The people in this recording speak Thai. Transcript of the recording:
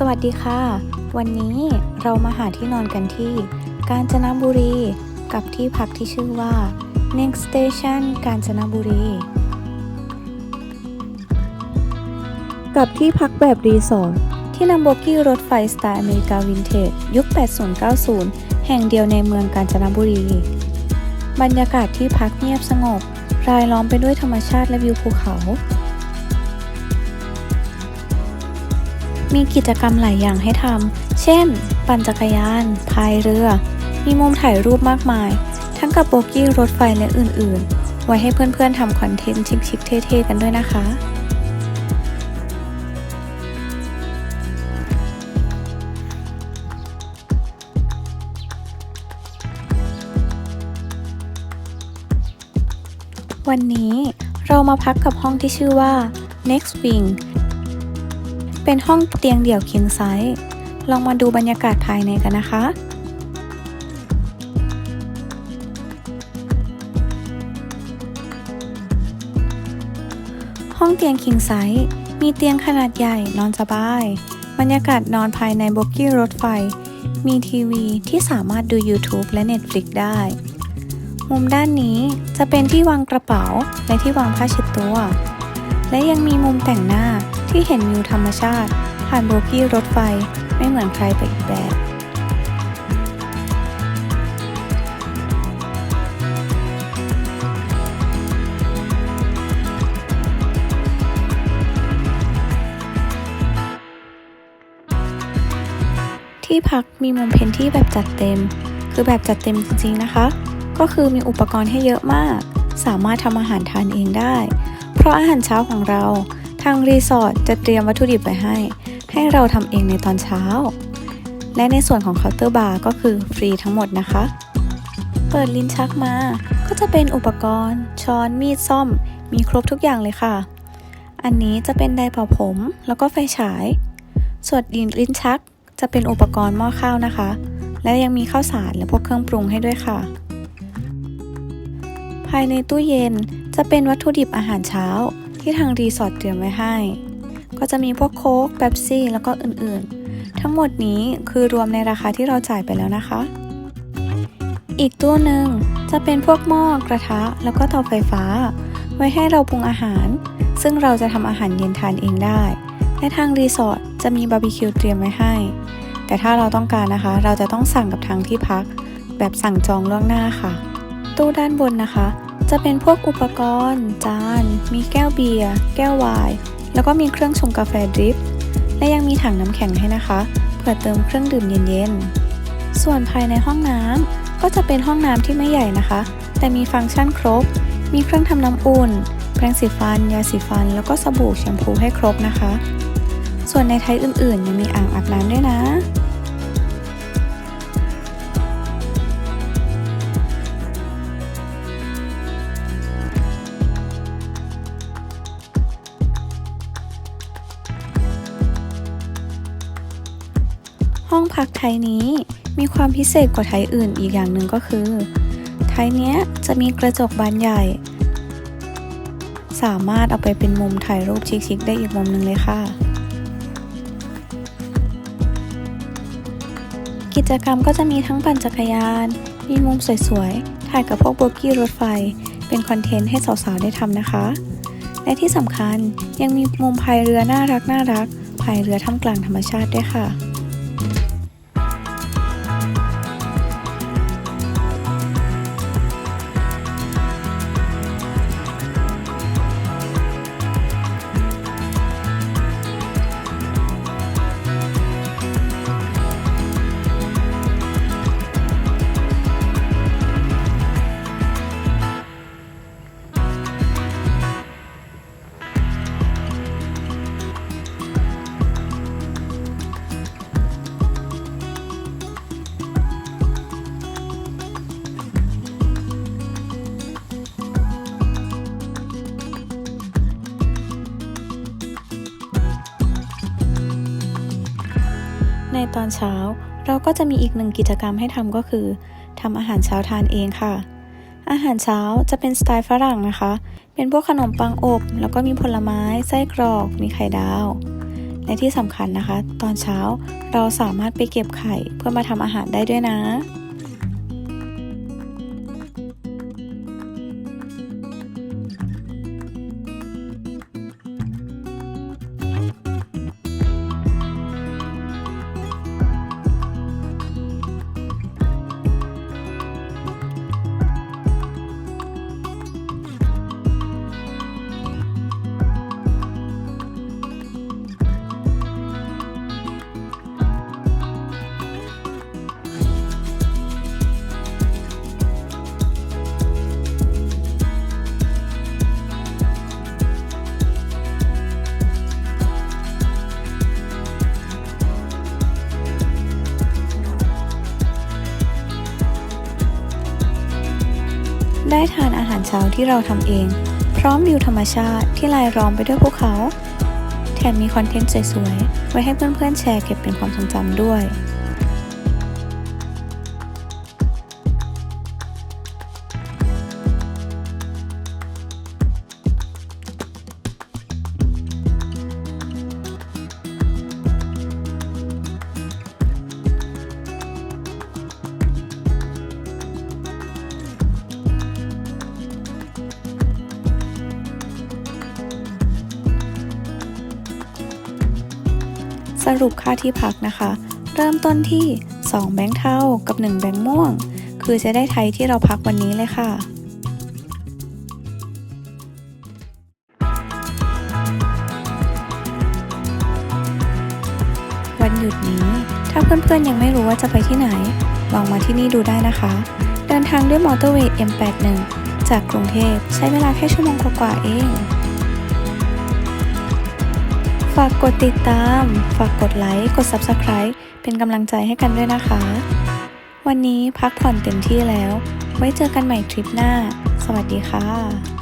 สวัสดีค่ะ วันนี้เรามาหาที่นอนกันที่ กาญจนบุรี กับที่พักที่ชื่อว่า Next Station กาญจนบุรี กับที่พักแบบรีสอร์ทที่นำโบกี้รถไฟสไตล์อเมริกาวินเทจยุค 80-90 แห่งเดียวในเมืองกาญจนบุรี บรรยากาศที่พักเงียบสงบ รายล้อมไปด้วยธรรมชาติและวิวภูเขา มีกิจกรรมหลายอย่างให้ทำ เช่น ปั่นจักรยาน พายเรือ มีมุมถ่ายรูปมากมาย ทั้งกับโบกี้รถไฟและอื่นๆ ไว้ให้เพื่อนๆทำคอนเทนต์ชิคๆเท่ๆกันด้วยนะคะวันนี้เรามาพักกับห้องที่ชื่อว่า Next Wing เป็นห้องเตียงเดี่ยวเคียงไซส์ลองมาดูบรรยากาศภายในกันนะคะ ห้องเตียงคิงไซส์มีเตียงขนาดใหญ่นอนสบาย บรรยากาศนอนภายในโบกี้รถไฟ มีทีวีที่สามารถดู YouTube และ Netflix ได้ มุมด้านนี้จะเป็นที่วางกระเป๋าและที่วางผ้าเช็ดตัว และยังมีมุมแต่งหน้า ที่เห็นวิวธรรมชาติ ผ่านโบกี้รถไฟไม่เหมือนใครไปอีกแบบที่พักมีมุมเพนที่แบบจัดเต็ม คือแบบจัดเต็มจริงๆนะคะ ก็คือมีอุปกรณ์ให้เยอะมาก สามารถทำอาหารทานเองได้ เพราะอาหารเช้าของเราางรีสอร์ทจะเตรียมวัตถุดิบไว้ให้ ให้เราทำเองในตอนเช้า และในส่วนของเคาน์เตอร์บาร์ก็คือฟรีทั้งหมดนะคะ เปิดลิ้นชักมา ก็จะเป็นอุปกรณ์ ช้อน มีดซ่อม มีครบทุกอย่างเลยค่ะ อันนี้จะเป็นไดร์เป่าผม แล้วก็ไฟฉาย ส่วนลิ้นชักจะเป็นอุปกรณ์หม้อข้าวนะคะ และยังมีข้าวสารและพวกเครื่องปรุงให้ด้วยค่ะ ภายในตู้เย็นจะเป็นวัตถุดิบอาหารเช้า ที่ทางรีสอร์ทเตรียมไว้ให้ ก็จะมีพวกโค้กเบปซี่ แล้วก็อื่นๆ ทั้งหมดนี้คือรวมในราคาที่เราจ่ายไปแล้วนะคะ อีกตู้หนึ่งจะเป็นพวกหม้อกระทะ แล้วก็เตาไฟฟ้า ไว้ให้เราปรุงอาหาร ซึ่งเราจะทำอาหารเย็นทานเองได้และทางรีสอร์ทจะมีบาร์บีคิวเตรียมไว้ให้ แต่ถ้าเราต้องการนะคะ เราจะต้องสั่งกับทางที่พัก แบบสั่งจองล่วงหน้าค่ะ ตู้ด้านบนนะคะ จะเป็นพวกอุปกรณ์ จาน มีแก้วเบียร์แก้วไวน์แล้วก็มีเครื่องชงกาแฟดริป และยังมีถังน้ำแข็งให้นะคะเพื่อเติมเครื่องดื่มเย็นๆ ส่วนภายในห้องน้ำก็จะเป็นห้องน้ำที่ไม่ใหญ่นะคะ แต่มีฟังก์ชันครบ มีเครื่องทำน้ำอุ่น แปรงสีฟัน ยาสีฟัน แล้วก็สบู่แชมพูให้ครบนะคะ ส่วนในไทยอื่นๆยังมีอ่างอาบน้ำด้วยนะ ห้องพักไทยนี้มีความพิเศษกว่าไทยอื่นอีกอย่างหนึ่งก็คือ ไทยเนี้ยจะมีกระจกบานใหญ่ สามารถเอาไปเป็นมุมถ่ายรูปชิคๆได้อีกมุมหนึ่งเลยค่ะ กิจกรรมก็จะมีทั้งปั่นจักรยาน มีมุมสวยๆ ถ่ายกับพวกโบกี้รถไฟ เป็นคอนเทนต์ให้สาวๆ ได้ทำนะคะ และที่สำคัญยังมีมุมพายเรือน่ารักน่ารักพายเรือท่ามกลางธรรมชาติด้วยค่ะ ในตอนเช้า เราก็จะมีอีกหนึ่งกิจกรรมให้ทำก็คือทำอาหารเช้าทานเองค่ะ อาหารเช้าจะเป็นสไตล์ฝรั่งนะคะ เป็นพวกขนมปังอบ แล้วก็มีผลไม้ไส้กรอก มีไข่ดาวและที่สำคัญนะคะ ตอนเช้าเราสามารถไปเก็บไข่เพื่อมาทำอาหารได้ด้วยนะ ได้ทานอาหารเช้าที่เราทำเอง พร้อมวิวธรรมชาติที่รายล้อมไปด้วยภูเขา แถมมีคอนเทนต์สวยๆ ไว้ให้เพื่อนๆแชร์เก็บเป็นความทรงจำด้วย รุปค่าที่พักนะคะ เริ่มต้นที่ 2 แบงค์เทากับ 1 แบงค์ม่วง คือจะได้ไทยที่เราพักวันนี้เลยค่ะวันหยุดนี้ ถ้าเพื่อนๆยังไม่รู้ว่าจะไปที่ไหน ลองมาที่นี่ดูได้นะคะ เดินทางด้วยมอเตอร์เวย์ M81 จากกรุงเทพใช้เวลาแค่ชั่วโมงกว่าๆเอง ฝากกดติดตาม ฝากกดไลค์ กด Subscribe เป็นกำลังใจให้กันด้วยนะคะ วันนี้พักผ่อนเต็มที่แล้ว ไว้เจอกันใหม่ทริปหน้า สวัสดีค่ะ